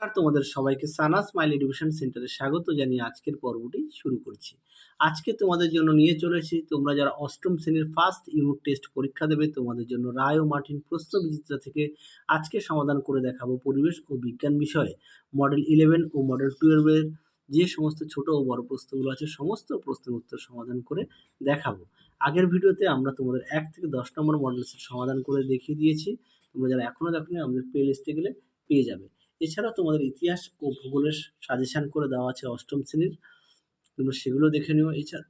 আর তোমাদের সবাইকে সানা smile education সেন্টারে স্বাগত জানিয়ে আজকের পর্বটি শুরু করছি। আজকে তোমাদের জন্য নিয়ে চলেছি তোমরা যারা অষ্টম শ্রেণির ফার্স্ট ইউনিট টেস্ট পরীক্ষা দেবে, তোমাদের জন্য রায় ও মার্টিন প্রশ্ন বিচিত্রা থেকে আজকে সমাধান করে দেখাবো পরিবেশ ও বিজ্ঞান বিষয়ে। মডেল ইলেভেন ও মডেল টুয়েলভের যে সমস্ত ছোট ও বড় প্রশ্নগুলো আছে, সমস্ত প্রশ্নের উত্তর সমাধান করে দেখাবো। আগের ভিডিওতে আমরা তোমাদের এক থেকে দশ নম্বর মডেলসের সমাধান করে দেখিয়ে দিয়েছি। তোমরা যারা এখনও দেখোনি, আমাদের প্লে লিস্টে গেলে পেয়ে যাবে। এছাড়াও তোমাদের ইতিহাস ও ভূগোলের সাজেশন করে দেওয়া আছে অষ্টম শ্রেণির। তোমরা সেগুলো দেখে নিও এছাড়া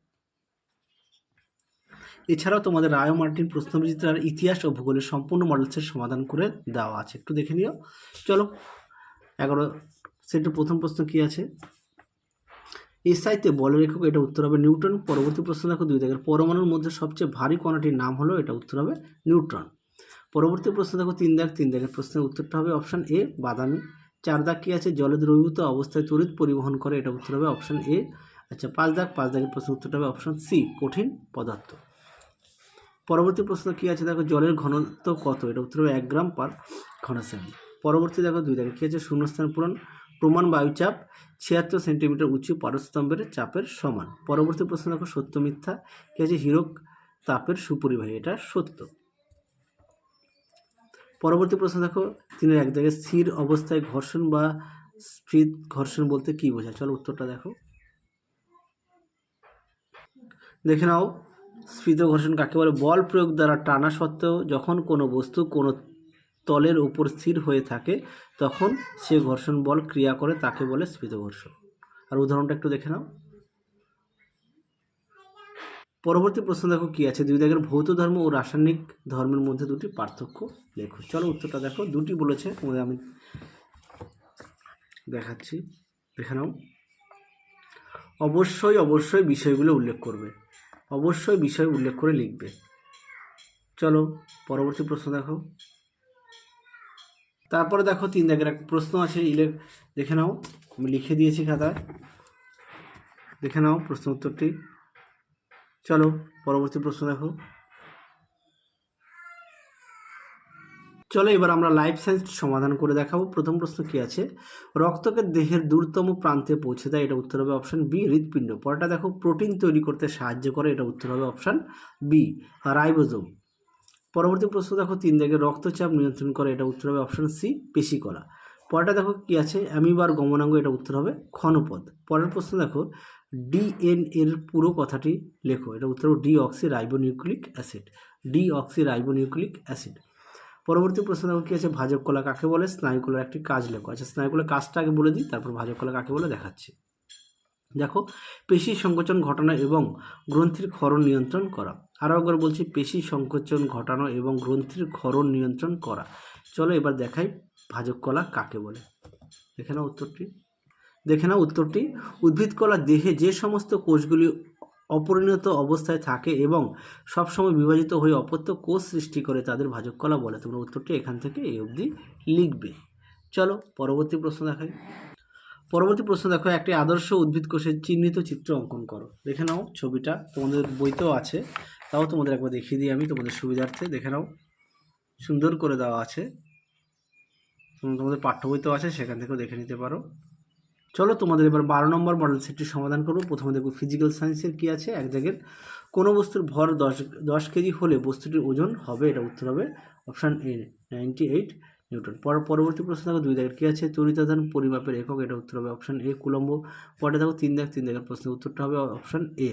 এছাড়াও তোমাদের রায় মার্টিন প্রশ্নবিচিত্রার ইতিহাস ও ভূগোলের সম্পূর্ণ মডেলসের সমাধান করে দেওয়া আছে। একটু দেখে নিও। চলো, এগারো, সেটের প্রথম প্রশ্ন কি আছে? এসআইতে বলের একক, এটা উত্তর হবে নিউটন। পরবর্তী প্রশ্ন দেখো, দুই দাগের পরমাণুর মধ্যে সবচেয়ে ভারী কণাটির নাম হলো, এটা উত্তর হবে নিউট্রন পরবর্তী প্রশ্ন দেখো, তিন দাগ, তিন দাগের প্রশ্নের উত্তরটা হবে অপশান এ বাদামি। চার দাগ কি আছে? জলে দ্রবীভূত অবস্থায় তড়িৎ পরিবহন করে, এটা উত্তর হবে অপশান এ আচ্ছা পাঁচ দাগ, পাঁচ দাগের প্রশ্নের উত্তরটা হবে অপশান সি কঠিন পদার্থ। পরবর্তী প্রশ্ন কী আছে? দেখো, জলের ঘনত্ব কত? এটা উত্তর হবে এক গ্রাম পার ঘনসেমি পরবর্তী দেখো, দুই দাগে কী আছে? শূন্যস্থান পূরণ, প্রমাণ বায়ুচাপ, ছিয়াত্তর সেন্টিমিটার উঁচু পারস্তম্ভের চাপের সমান। পরবর্তী প্রশ্ন দেখো, সত্য মিথ্যা, কী আছে? হিরক তাপের সুপরিবাহী, এটা সত্য। পরবর্তী প্রশ্ন দেখো তিনের এক জায়গায় স্থির অবস্থায় ঘর্ষণ বা স্ফীত ঘর্ষণ বলতে কি বোঝায়? চলো উত্তরটা দেখো। দেখে নাও, স্ফীত ঘর্ষণ কাকে বলে? বল প্রয়োগ দ্বারা টানা সত্ত্বেও যখন কোনো বস্তু কোনো তলের উপর স্থির হয়ে থাকে, তখন সে ঘর্ষণ বল ক্রিয়া করে তাকে বলে স্ফীত ঘর্ষণ। আর উদাহরণটা একটু দেখে নাও। পরবর্তী প্রশ্ন দেখো কি আছে? দুই দাগের ভৌত ধর্ম ও রাসায়নিক ধর্মের মধ্যে দুটি পার্থক্য লেখো। চলো উত্তরটা দেখো। দুটি বলেছে আমি দেখাচ্ছি। দেখে নাও। অবশ্যই অবশ্যই বিষয়গুলো উল্লেখ করবে। অবশ্যই বিষয় উল্লেখ করে লিখবে। চলো, পরবর্তী প্রশ্ন দেখো। তারপরে দেখো, তিন দাগের এক প্রশ্ন আছে, ইলে দেখে নাও। আমি লিখে দিয়েছি খাতায়। দেখে নাও প্রশ্ন উত্তরটি। চলো, পরবর্তী প্রশ্ন দেখো। চলো, এবার আমরা লাইফ সায়েন্স সমাধান করে দেখাবো। প্রথম প্রশ্ন কি আছে? রক্তকে দেহের দূরতম প্রান্তে পৌঁছে দেয়, এটা উত্তর হবে অপশান বি হৃৎপিণ্ড। পরটা দেখো প্রোটিন তৈরি করতে সাহায্য করে, এটা উত্তর হবে অপশান বি রাইবোজোম পরবর্তী প্রশ্ন দেখো, তিন দিকে রক্তচাপ নিয়ন্ত্রণ করে, এটা উত্তর হবে অপশান সি পেশিকলা। পরটা দেখো কি আছে? অ্যামিবার গমনাঙ্গ এটা উত্তর হবে। ক্ষণপদ পরের প্রশ্ন দেখো ডিএন এর পুরো কথাটি লেখো। এটা উত্তর deoxyribonucleic acid. Deoxyribonucleic acid. পরবর্তী প্রশ্ন দেখো কী আছে? ভাজক কলা কাকে বলে? স্নায়ুকলার একটি কাজ লেখো। আচ্ছা স্নায়ুকলার কাজটা আগে বলে দিই, তারপর ভাজক কলা কাকে বলে দেখাচ্ছি। দেখো, পেশি সংকোচন ঘটানো এবং গ্রন্থির ক্ষরণ নিয়ন্ত্রণ করা। আরও একবার বলছি, পেশি সংকোচন ঘটানো এবং গ্রন্থির ক্ষরণ নিয়ন্ত্রণ করা। চলো এবার দেখাই ভাজক কলা কাকে বলে? দেখে নাও উত্তরটি। দেখে নাও উত্তরটি। উদ্ভিদ কলা দেহে যে সমস্ত কোষগুলি অপরিণত অবস্থায় থাকে এবং সবসময় বিভাজিত হয়ে অপত্য কোষ সৃষ্টি করে তাদের ভাজক কলা বলে। তোমরা উত্তরটি এখান থেকে এই অবধি লিখবে। চলো পরবর্তী প্রশ্ন দেখাই। পরবর্তী প্রশ্ন দেখো, একটি আদর্শ উদ্ভিদ কোষের চিহ্নিত চিত্র অঙ্কন করো। দেখে নাও ছবিটা। তোমাদের বইতেও আছে। তাও তোমাদের একবার দেখিয়ে দিই আমি তোমাদের সুবিধার্থে। দেখে নাও। সুন্দর করে দেওয়া আছে। তোমাদের পাঠ্য বইতেও আছে, সেখান থেকেও দেখে নিতে পারো। চলো তোমাদের এবার বারো নম্বর মডেল সেটটি সমাধান করব। প্রথমে দেখব ফিজিক্যাল সায়েন্সের কী আছে, এক জায়গায় কোনো বস্তুর ভর দশ দশ কেজি হলে বস্তুটির ওজন হবে, এটা উত্তর হবে option A ninety eight newton. পর পরবর্তী প্রশ্ন দেখো, দুই দাগের কী আছে? তরিতাদান পরিমাপের একক, এটা উত্তর হবে অপশান এ কুলম্ব, পরে দেখো তিন দাগ, তিন দাগের প্রশ্নের উত্তরটা হবে অপশান এ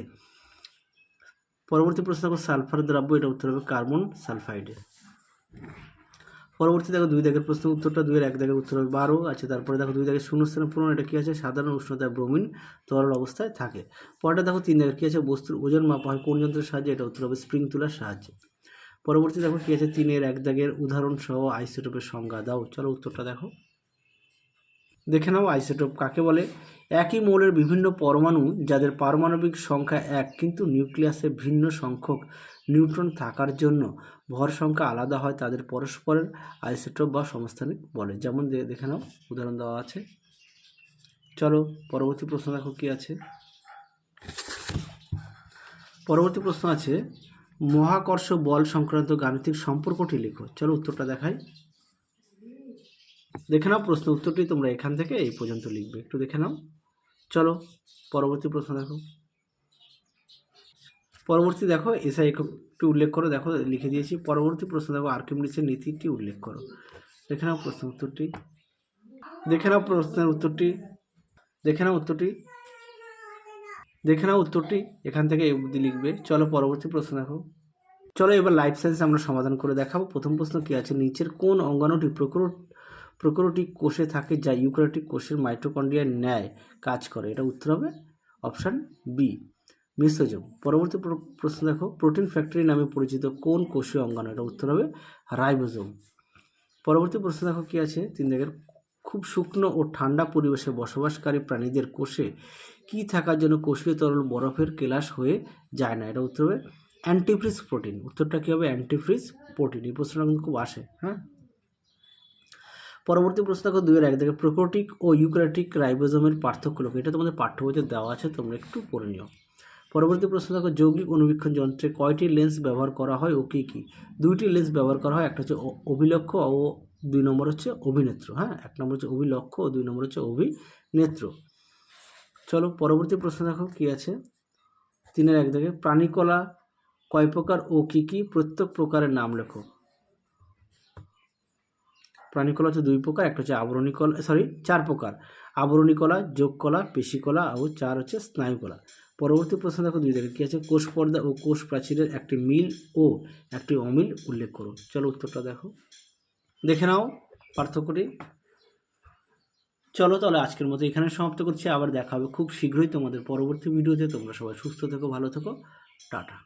পরবর্তী প্রশ্ন দেখো, সালফার দ্রব্য, এটা উত্তর হবে কার্বন সালফাইডে। পরবর্তী দেখো দুই দাগের প্রশ্নের উত্তরটা, দুইয়ের এক দাগের উত্তর হবে বারো। আছে তারপরে দেখো দুই দাগের শূন্যস্থানের পূরণ, এটা কী আছে? সাধারণ উষ্ণতায় ব্রোমিন তরল অবস্থায় থাকে। পরটা দেখো তিন দাগের কী আছে? বস্তুর ওজন মাপা হয় কোন যন্ত্রের সাহায্যে? এটা উত্তর হবে স্প্রিং তুলার সাহায্যে। পরবর্তী দেখো কী আছে? তিনের এক দাগের উদাহরণ সহ আইসোটোপের সংজ্ঞা দাও। চলো উত্তরটা দেখো। দেখে নাও আইসোটোপ কাকে বলে? একই মৌলের বিভিন্ন পরমাণু যাদের পারমাণবিক সংখ্যা এক, কিন্তু নিউক্লিয়াসে ভিন্ন সংখ্যক নিউট্রন থাকার জন্য ভর সংখ্যা আলাদা হয় তাদের পরস্পরের আইসোটোপ বা সমস্থানিক বলে। যেমন দেখে নাও, উদাহরণ দেওয়া আছে। চলো, পরবর্তী প্রশ্ন দেখো কী আছে। পরবর্তী প্রশ্ন আছে, মহাকর্ষ বল সংক্রান্ত গাণিতিক সম্পর্কটি লেখো। চলো উত্তরটা দেখাই। দেখে নাও প্রশ্ন উত্তরটি, তোমরা এখান থেকে এই পর্যন্ত লিখবে। একটু দেখে নাও। চলো, পরবর্তী প্রশ্ন দেখো। পরবর্তী দেখো এসআই একটু উল্লেখ করো, দেখো, লিখে দিয়েছি। পরবর্তী প্রশ্ন দেখো আর্কিমিডিসের নীতিটি উল্লেখ করো। দেখে নাও প্রশ্ন উত্তরটি। দেখে নাও প্রশ্নের উত্তরটি। দেখে নাও উত্তরটি। দেখে নাও উত্তরটি। এখান থেকে এই অবধি লিখবে। চলো পরবর্তী প্রশ্ন দেখো। চলো এবার লাইফ সায়েন্স আমরা সমাধান করে দেখাবো। প্রথম প্রশ্ন কী আছে? নিচের কোন অঙ্গাণুটি প্রকৃত প্রকৃতিক কোষে থাকে যা ইউক্যারিওটিক কোষের মাইটোকন্ড্রিয়ার ন্যায় কাজ করে? এটা উত্তর হবে অপশান বি মিসোজোম পরবর্তী প্র- প্রশ্ন দেখো প্রোটিন ফ্যাক্টরি নামে পরিচিত কোন কোষীয় অঙ্গাণু? এটা উত্তর হবে রাইবোজোম। পরবর্তী প্রশ্ন দেখো কী আছে? তিন দেখের, খুব শুকনো ও ঠান্ডা পরিবেশে বসবাসকারী প্রাণীদের কোষে কী থাকার জন্য কোষীয় তরল বরফের কেলাস হয়ে যায় না? এটা উত্তর হবে অ্যান্টিফ্রিজ প্রোটিন উত্তরটা কী হবে? অ্যান্টিফ্রিজ প্রোটিন এই প্রশ্নটা কিন্তু খুব আসে হ্যাঁ? পরবর্তী প্রশ্ন দেখো দুইয়ের এক। দেখে প্রোকোটিক ও ইউক্রেটিক রাইবোজোমের পার্থক্য লোক এটা তোমাদের পাঠ্য বইতে দেওয়া আছে, তোমরা একটু পড়ে নিও। পরবর্তী প্রশ্ন দেখো, যৌগিক অনুবীক্ষণ যন্ত্রে কয়টি লেন্স ব্যবহার করা হয় ও কী কী? দুইটি লেন্স ব্যবহার করা হয়, একটা হচ্ছে অভিলক্ষ ও দুই নম্বর হচ্ছে অভিনেত্র হ্যাঁ? এক নম্বর হচ্ছে অভিলক্ষ ও দুই নম্বর হচ্ছে অভিনেত্র। চলো, পরবর্তী প্রশ্ন দেখো, কী আছে? তিনের এক দেখে, প্রাণীকলা কয় প্রকার ও কী কী? প্রত্যেক প্রকারের নাম লেখো। প্রাণীকলা হচ্ছে দুই প্রকার, একটা হচ্ছে আবরণী কলা সরি চার প্রকার। আবরণী কলা যোগ কলা পেশি ও চার হচ্ছে স্নায়ু কলা পরবর্তী প্রশ্ন দেখো দুই দেখে, কী আছে? কোষ পর্দা ও কোষ প্রাচীরের একটি মিল ও একটি অমিল উল্লেখ করো। চলো উত্তরটা দেখো। দেখে নাও পার্থক্যটি। চলো তাহলে আজকের মতো এখানে সমাপ্ত করছি। আবার দেখা হবে খুব শীঘ্রই তোমাদের পরবর্তী ভিডিওতে। তোমরা সবাই সুস্থ থেকো, ভালো থেকো। টাটা।